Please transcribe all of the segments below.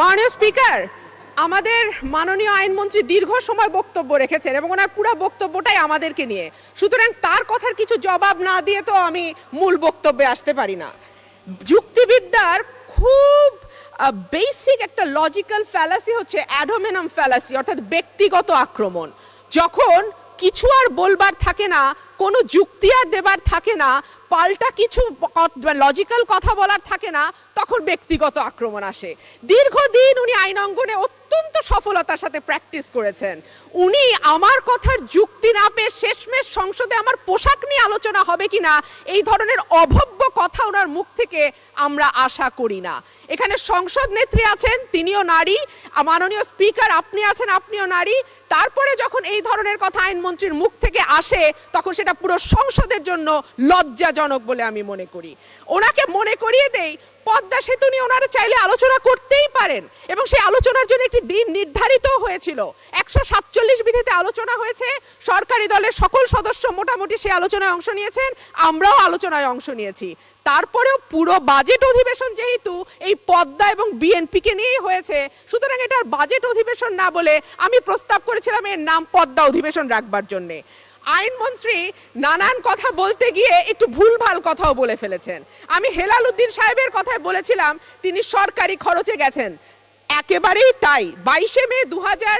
মাননীয় স্পিকার, আমাদের মাননীয় আইনমন্ত্রী দীর্ঘ সময় বক্তব্য রেখেছেন এবং ওনার পুরো বক্তব্যটাই আমাদেরকে নিয়ে। সুতরাং তার কথার কিছু জবাব না দিয়ে তো আমি মূল বক্তব্যে আসতে পারি না। যুক্তিবিদ্যার খুব বেসিক একটা লজিক্যাল ফ্যালাসি হচ্ছে অ্যাডোমেনাম ফ্যালাসি অর্থাৎ ব্যক্তিগত আক্রমণ। যখন কিছু আর বলবার থাকে না কোনো যুক্তি আর দেবার থাকে না, পাল্টা কিছু লজিক্যাল কথা বলার থাকে না, তখন ব্যক্তিগত আক্রমণ আসে। দীর্ঘদিন উনি আইন অঙ্গনে অত্যন্ত সফলতার সাথে প্র্যাকটিস করেছেন। উনি আমার কথার যুক্তি না পেয়ে শেষমেশ সংসদে আমার পোশাক নিয়ে আলোচনা হবে কিনা, এই ধরনের অভব্য কথা ওনার মুখ থেকে আমরা আশা করি না। এখানে সংসদ নেত্রী আছেন, তিনিও নারী, মাননীয় স্পিকার আপনি আছেন, আপনিও নারী। তারপরে যখন এই ধরনের কথা আইনমন্ত্রীর মুখ থেকে আসে, তখন সেটা পুরো সংসদের জন্য লজ্জাজনক বলে আমি মনে করি। ওনাকে মনে করিয়ে দেই, পদ্মা সেতু নিয়ে ওনারা চাইলে আলোচনা করতেই পারেন এবং সেই আলোচনার জন্য একটি দিন নির্ধারিত হয়েছিল। একশো সাতচল্লিশ বিধিতে আলোচনা হয়েছে, সরকারি দলের সকল সদস্য মোটামুটি সেই আলোচনায় অংশ নিয়েছেন, আমরাও আলোচনায় অংশ নিয়েছি। তারপরেও পুরো বাজেট অধিবেশন যেহেতু এই পদ্মা এবং বিএনপিকে নিয়েই হয়েছে, সুতরাং এটার বাজেট অধিবেশন না বলে আমি প্রস্তাব করেছিলাম এর নাম পদ্মা অধিবেশন রাখবার জন্যে। আইনমন্ত্রী নানান কথা বলতে গিয়ে একটু ভুলভাল কথাও বলে ফেলেছেন। আমি হেলাল উদ্দিন সাহেবের কথায় বলেছিলাম, তিনি সরকারি খরচে গেছেন। একেবারেই তাই। বাইশে মে দু হাজার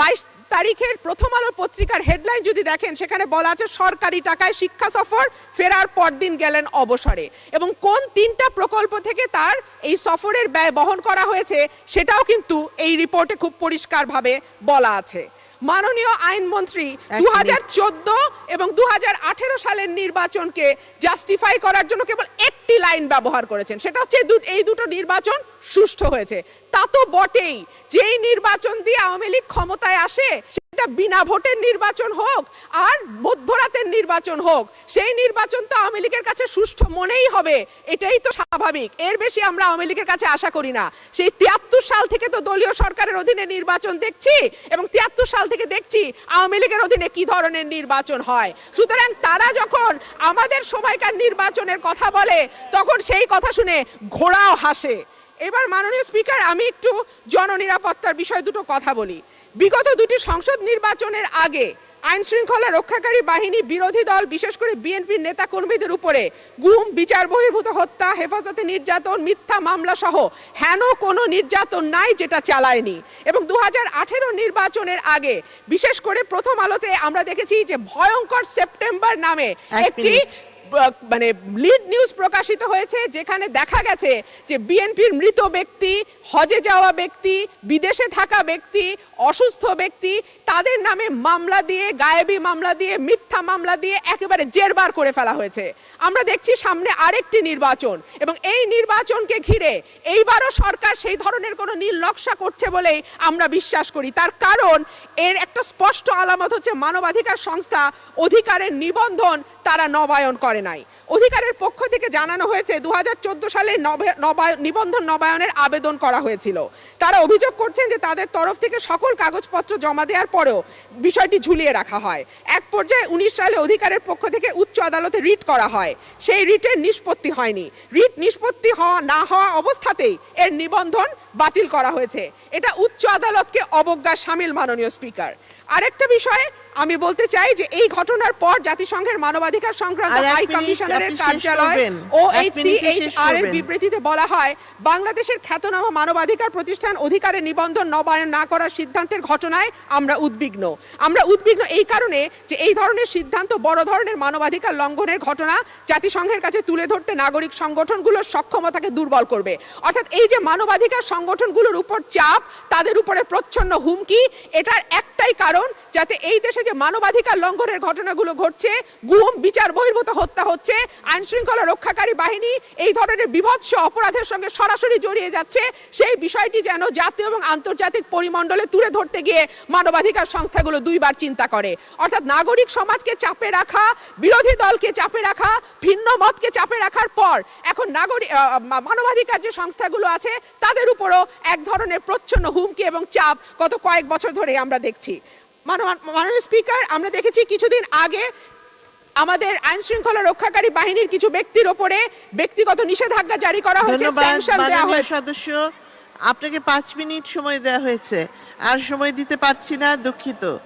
বাইশ তারিখের প্রথম আলো পত্রিকার হেডলাইন যদি দেখেন, সেখানে বলা আছে সরকারি টাকায় শিক্ষা সফর, ফেরার পরদিন গেলেন অবসরে। এবং কোন তিনটা প্রকল্প থেকে তার এই সফরের ব্যয় বহন করা হয়েছে, সেটাও কিন্তু এই রিপোর্টে খুব পরিষ্কারভাবে বলা আছে। মাননীয় আইনমন্ত্রী দু হাজার চোদ্দ এবং দু হাজার আঠেরো সালের নির্বাচনকে জাস্টিফাই করার জন্য কেবল একটি লাইন ব্যবহার করেছেন। সেটা হচ্ছে এই দুটো নির্বাচন সুষ্ঠু হয়েছে। তা তো বটেই। যেই নির্বাচন দিয়ে আওয়ামী লীগ ক্ষমতায় আসে সেটা বিনা ভোটের নির্বাচন হোক আর মধ্যরাতের নির্বাচন হোক, সেই নির্বাচন তো আওয়ামী লীগের কাছে সুষ্ঠু মনেই হবে, এটাই তো স্বাভাবিক। এর বেশি আমরা আওয়ামী লীগের কাছে আশা করি না। সেই তিয়াত্তর সাল থেকে তো দলীয় সরকারের অধীনে নির্বাচন দেখছি এবং তিয়াত্তর সাল থেকে দেখছি আওয়ামী লীগের অধীনে কি ধরনের নির্বাচন হয়। সুতরাং তারা যখন আমাদের সময়কার নির্বাচনের কথা বলে, তখন সেই কথা শুনে ঘোড়াও হাসে। এবার মাননীয় স্পিকার আমি একটু জননিরাপত্তার বিষয়ে দুটো কথা বলি। বিগত দুটি সংসদ নির্বাচনের আগে আইন শৃঙ্খলা রক্ষাকারী বাহিনী বিরোধী দল বিশেষ করে বিএনপির নেতা কর্মীদের উপরে গুম বিচার বহির্ভূত হত্যা হেফাজতে নির্যাতন মিথ্যা মামলা সহ হেন কোনো নির্যাতন নাই যেটা চালায়নি। এবং দু হাজার আঠেরো নির্বাচনের আগে বিশেষ করে প্রথম আলোতে আমরা দেখেছি যে ভয়ঙ্কর সেপ্টেম্বর নামে একটি মানে লিড নিউজ প্রকাশিত হয়েছে যেখানে দেখা গেছে যে বিএনপির মৃত ব্যক্তি, হজে যাওয়া ব্যক্তি, বিদেশে থাকা ব্যক্তি, অসুস্থ ব্যক্তি, তাদের নামে মামলা দিয়ে, গায়েবি মামলা দিয়ে, মিথ্যা মামলা দিয়ে একেবারে জেরবার করে ফেলা হয়েছে। আমরা দেখছি সামনে আরেকটি নির্বাচন এবং এই নির্বাচনকে ঘিরে এইবারও সরকার সেই ধরনের কোনো নীল নকশা করছে বলেই আমরা বিশ্বাস করি। তার কারণ এর একটা স্পষ্ট আলামত হচ্ছে মানবাধিকার সংস্থা অধিকারের নিবন্ধন তারা নবায়ন করে নাই। অধিকারের পক্ষ থেকে জানানো হয়েছে দু হাজার চোদ্দ সালে নিবন্ধন নবায়নের আবেদন করা হয়েছিল। তারা অভিযোগ করছেন যে তাদের তরফ থেকে সকল কাগজপত্র জমা দেওয়ার পরেও বিষয়টি ঝুলিয়ে রাখা হয়। এক পর্যায়ে উনিশ সালে অধিকারের পক্ষ থেকে উচ্চ আদালতে রিট করা হয়। সেই রিটের নিষ্পত্তি হয়নি। রিট নিষ্পত্তি হওয়া, না হওয়া অবস্থাতেই এর নিবন্ধন বাতিল করা হয়েছে। এটা উচ্চ আদালতকে অবজ্ঞার সামিল মাননীয় স্পিকার। আরেকটা বিষয়ে আমি বলতে চাই যে এই ঘটনার পর জাতিসংঘের মানবাধিকার সংক্রান্ত এক কমিশনারের কার্যালয় ও এক এর বিবৃতিতে বলা হয় বাংলাদেশের খ্যাতনামা মানবাধিকার প্রতিষ্ঠান অধিকারের নিবন্ধন নবায়ন না করার সিদ্ধান্তের ঘটনায় আমরা উদ্বিগ্ন। আমরা উদ্বিগ্ন এই কারণে যে এই ধরনের সিদ্ধান্ত বড় ধরনের মানবাধিকার লঙ্ঘনের ঘটনা জাতিসংঘের কাছে তুলে ধরতে নাগরিক সংগঠনগুলোর সক্ষমতাকে দুর্বল করবে। অর্থাৎ এই যে মানবাধিকার সংগঠনগুলোর উপর চাপ তাদের উপরে প্রচ্ছন্ন হুমকি এটার একটাই কারণ যাতে এই দেশে যে মানবাধিকার লঙ্ঘনের ঘটনাগুলো ঘটছে, গুম, বিচার, বহির্ভূত হত্যা হচ্ছে আইন শৃঙ্খলা রক্ষাকারী বাহিনী এই ধরনের বিভৎস অপরাধের সঙ্গে সরাসরি জড়িয়ে যাচ্ছে, সেই বিষয়টি যেন জাতীয় এবং আন্তর্জাতিক পরিমণ্ডলে তুলে ধরতে গিয়ে মানবাধিকার সংস্থাগুলো দুইবার চিন্তা করে। অর্থাৎ নাগরিক সমাজকে চাপে রাখা, বিরোধী দলকে চাপে রাখা, ভিন্ন মতকে চাপে রাখার পর এখন নাগরিক মানবাধিকার যে সংস্থাগুলো আছে, তাদের উপরও এক ধরনের প্রচ্ছন্ন হুমকি এবং চাপ গত কয়েক বছর ধরে আমরা দেখছি। মানব- মাননীয় স্পিকার আমরা দেখেছি কিছুদিন আগে আমাদের আইন শৃঙ্খলা রক্ষাকারী বাহিনীর কিছু ব্যক্তির ওপরে ব্যক্তিগত নিষেধাজ্ঞা জারি করা হয়েছে স্যাংশন দেওয়া হয়েছে। সদস্য। আপনাকে পাঁচ মিনিট সময় দেওয়া হয়েছে। আর সময় দিতে পারছি না দুঃখিত।